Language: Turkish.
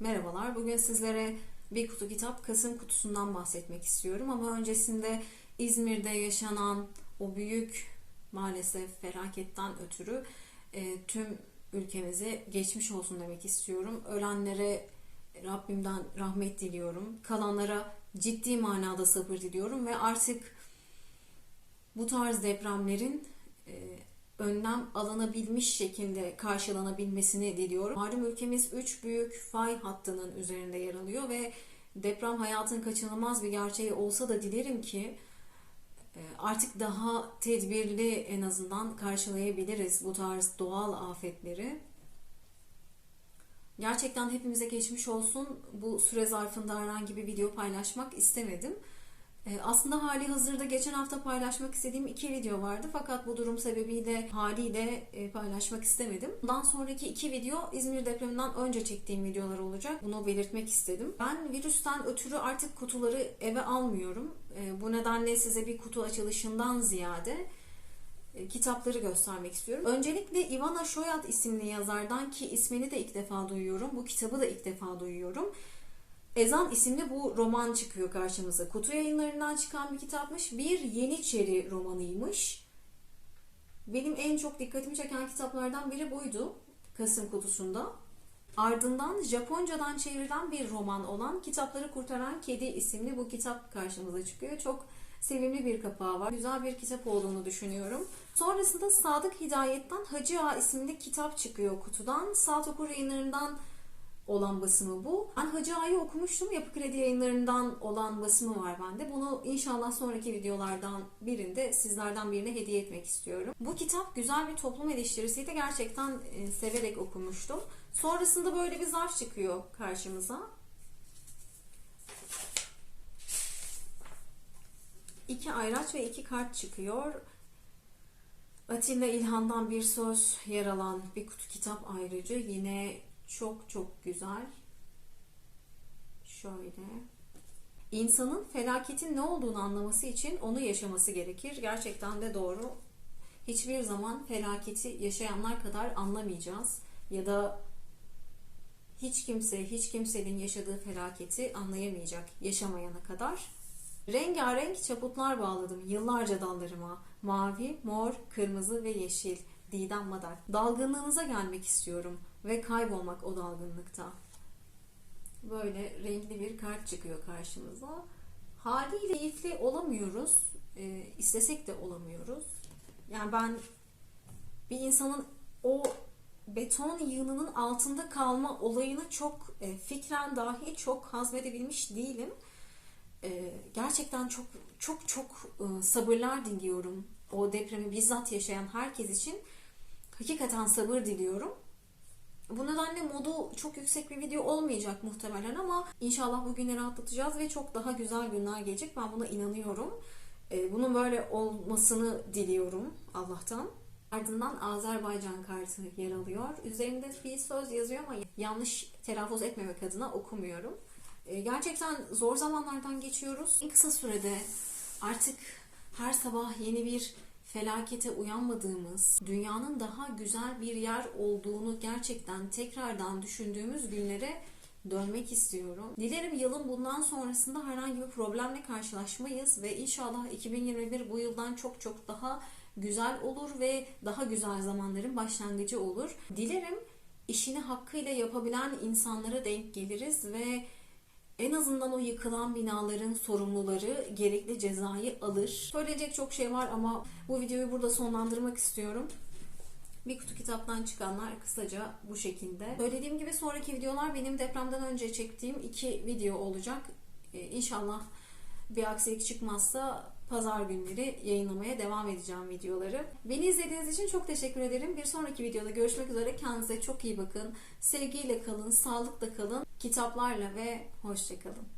Merhabalar. Bugün sizlere bir kutu kitap Kasım kutusundan bahsetmek istiyorum ama öncesinde İzmir'de yaşanan o büyük maalesef felaketten ötürü e, tüm ülkemize geçmiş olsun demek istiyorum. Ölenlere Rabbimden rahmet diliyorum. Kalanlara ciddi manada sabır diliyorum ve artık bu tarz depremlerin e, önlem alınabilmiş şekilde karşılanabilmesini diliyorum. Malum ülkemiz 3 büyük fay hattının üzerinde yer alıyor ve deprem hayatın kaçınılmaz bir gerçeği olsa da dilerim ki e, artık daha tedbirli en azından karşılayabiliriz bu tarz doğal afetleri. Gerçekten hepimize geçmiş olsun. Bu süre zarfında herhangi bir video paylaşmak istemedim. Ee, Aslında hali hazırda geçen hafta paylaşmak istediğim iki video vardı fakat bu durum sebebiyle haliyle e, paylaşmak istemedim. Bundan sonraki iki video İzmir depreminden önce çektiğim videolar olacak. Bunu belirtmek istedim. Ben virüsten ötürü artık kutuları eve almıyorum. E, Bu nedenle size bir kutu açılışından ziyade e, kitapları göstermek istiyorum. Öncelikle Ivana Shoyat isimli yazardan ki ismini de ilk defa duyuyorum. Bu kitabı da ilk defa duyuyorum. Ezan isimli bu roman çıkıyor karşımıza. Kutu yayınlarından çıkan bir kitapmış. Bir Yeniçeri romanıymış. Benim en çok dikkatimi çeken kitaplardan biri buydu. Kasım kutusunda. Ardından Japoncadan çevrilen bir roman olan Kitapları Kurtaran Kedi isimli bu kitap karşımıza çıkıyor. Çok sevimli bir kapağı var. Güzel bir kitap olduğunu düşünüyorum. Sonrasında Sadık Hidayet'ten Hacı Ağa isimli kitap çıkıyor kutudan. Saat Okur yayınlarından olan basımı bu. Ben Hacı Ağa'yı okumuştum. Yapı Kredi yayınlarından olan basımı var bende. Bunu inşallah sonraki videolardan birinde sizlerden birine hediye etmek istiyorum. Bu kitap güzel bir toplum eleştirisiydi. Gerçekten e, severek okumuştum. Sonrasında böyle bir zarf çıkıyor karşımıza. İki ayraç ve iki kart çıkıyor. Atilla İlhan'dan bir söz yer alan bir kutu kitap ayrıcı. Yine çok çok güzel. Şöyle. İnsanın felaketin ne olduğunu anlaması için onu yaşaması gerekir. Gerçekten de doğru. Hiçbir zaman felaketi yaşayanlar kadar anlamayacağız. Ya da hiç kimse, hiç kimsenin yaşadığı felaketi anlayamayacak yaşamayana kadar. Rengarenk çaputlar bağladım yıllarca dallarıma. Mavi, mor, kırmızı ve yeşil. Didem Madar. Dalgınlığınıza gelmek istiyorum ve kaybolmak o dalgınlıkta. Böyle renkli bir kart çıkıyor karşımıza. Haliyle keyifli olamıyoruz. E, istesek de olamıyoruz. Yani ben bir insanın o beton yığınının altında kalma olayını çok e, fikren dahi çok hazmedebilmiş değilim. E, gerçekten çok çok çok e, sabırlar diliyorum. O depremi bizzat yaşayan herkes için hakikaten sabır diliyorum. Bu nedenle modu çok yüksek bir video olmayacak muhtemelen ama inşallah bu günleri atlatacağız ve çok daha güzel günler gelecek. Ben buna inanıyorum. E, bunun böyle olmasını diliyorum Allah'tan. Ardından Azerbaycan kartı yer alıyor. Üzerinde bir söz yazıyor ama yanlış telaffuz etmemek adına okumuyorum. E, gerçekten zor zamanlardan geçiyoruz. En kısa sürede artık her sabah yeni bir felakete uyanmadığımız, dünyanın daha güzel bir yer olduğunu gerçekten tekrardan düşündüğümüz günlere dönmek istiyorum. Dilerim yılın bundan sonrasında herhangi bir problemle karşılaşmayız ve inşallah 2021 bu yıldan çok çok daha güzel olur ve daha güzel zamanların başlangıcı olur. Dilerim işini hakkıyla yapabilen insanlara denk geliriz ve en azından o yıkılan binaların sorumluları gerekli cezayı alır. Söyleyecek çok şey var ama bu videoyu burada sonlandırmak istiyorum. Bir kutu kitaptan çıkanlar kısaca bu şekilde. Söylediğim gibi sonraki videolar benim depremden önce çektiğim iki video olacak. Ee, inşallah bir aksilik çıkmazsa pazar günleri yayınlamaya devam edeceğim videoları. Beni izlediğiniz için çok teşekkür ederim. Bir sonraki videoda görüşmek üzere. Kendinize çok iyi bakın. Sevgiyle kalın, sağlıkla kalın, kitaplarla ve hoşçakalın.